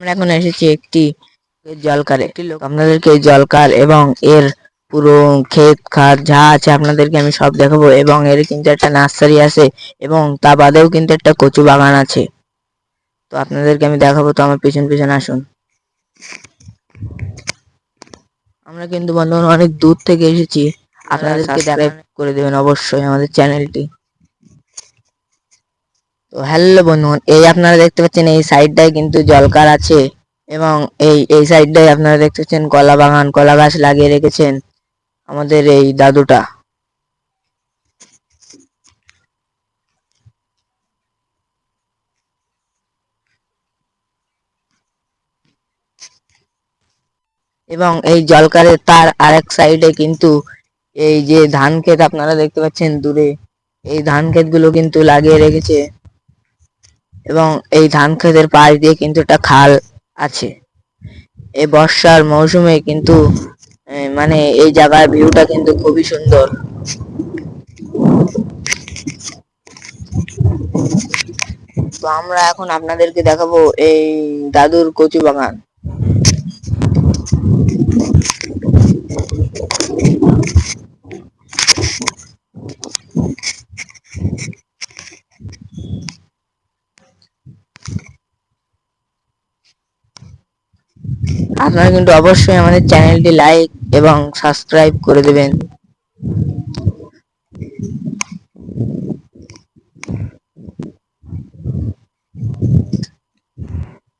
আমরা এখন এসেছি একটি জলকার একটি লোক। আপনাদেরকে জলকার এবং এর পুরো ক্ষেত খাত যা আছে আপনাদেরকে আমি সব দেখাবো এবং এর কিন্তু একটা নার্সারি আছে এবং তা বাদেও কিন্তু একটা কচু বাগান আছে। তো আপনাদেরকে আমি দেখাবো তো আমার পিছন পিছন আসুন। আমরা কিন্তু বন্ধুগণ অনেক দূর থেকে এসেছি। আপনাদেরকে সাবস্ক্রাইব করে দেবেন অবশ্যই আমাদের চ্যানেলটি তো হ্যালো বন্ধুগণ, এই আপনারা দেখতে পাচ্ছেন এই সাইডটায় কিন্তু জলকার আছে এবং এই এই সাইডটায় আপনারা দেখতে পাচ্ছেন কলা বাগান, কলা গাছ লাগিয়ে রেখেছেন আমাদের এই দাদুটা। এবং এই জলকারের তার আরেক সাইডে কিন্তু এই যে ধান ক্ষেত আপনারা দেখতে পাচ্ছেন দূরে, এই ধান ক্ষেতগুলো কিন্তু লাগিয়ে রেখেছে। এবং এই ধান ক্ষেতের পাশ দিয়ে কিন্তু একটা খাল আছে। এই বর্ষার মৌসুমে কিন্তু মানে এই জায়গার ভিউটা কিন্তু খুবই সুন্দর। তো আমরা এখন আপনাদেরকে দেখাবো এই দাদুর কচু বাগান আপনারা কিন্তু অবশ্যই আমাদের চ্যানেলটি লাইক এবং সাবস্ক্রাইব করে দেবেন।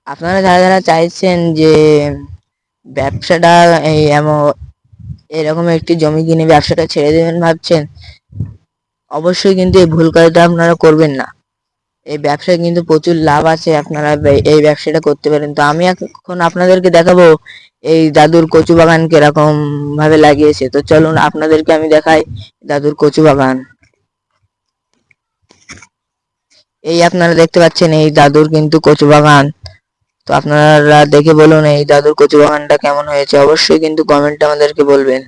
আপনারা যারা যারা চাইছেন যে ব্যবসাটা এই এরকম একটি জমি কিনে ব্যবসাটা ছেড়ে দেবেন ভাবছেন, অবশ্যই কিন্তু এই ভুল কাজটা আপনারা করবেন না। এই ব্যবসায় কিন্তু প্রচুর লাভ আছে, আপনারা এই ব্যবসাটা করতে পারেন। তো আমি এখন আপনাদেরকে দেখাবো এই দাদুর কচু বাগান কীরকম ভাবে লাগিয়েছে। তো চলুন আপনাদেরকে আমি দেখাই দাদুর কচু বাগান। এই আপনারা দেখতে পাচ্ছেন এই দাদুর কিন্তু কচু বাগান। তো আপনারা দেখে বলুন এই দাদুর কচু বাগানটা কেমন হয়েছে? অবশ্যই কিন্তু কমেন্টে আমাদেরকে বলবেন।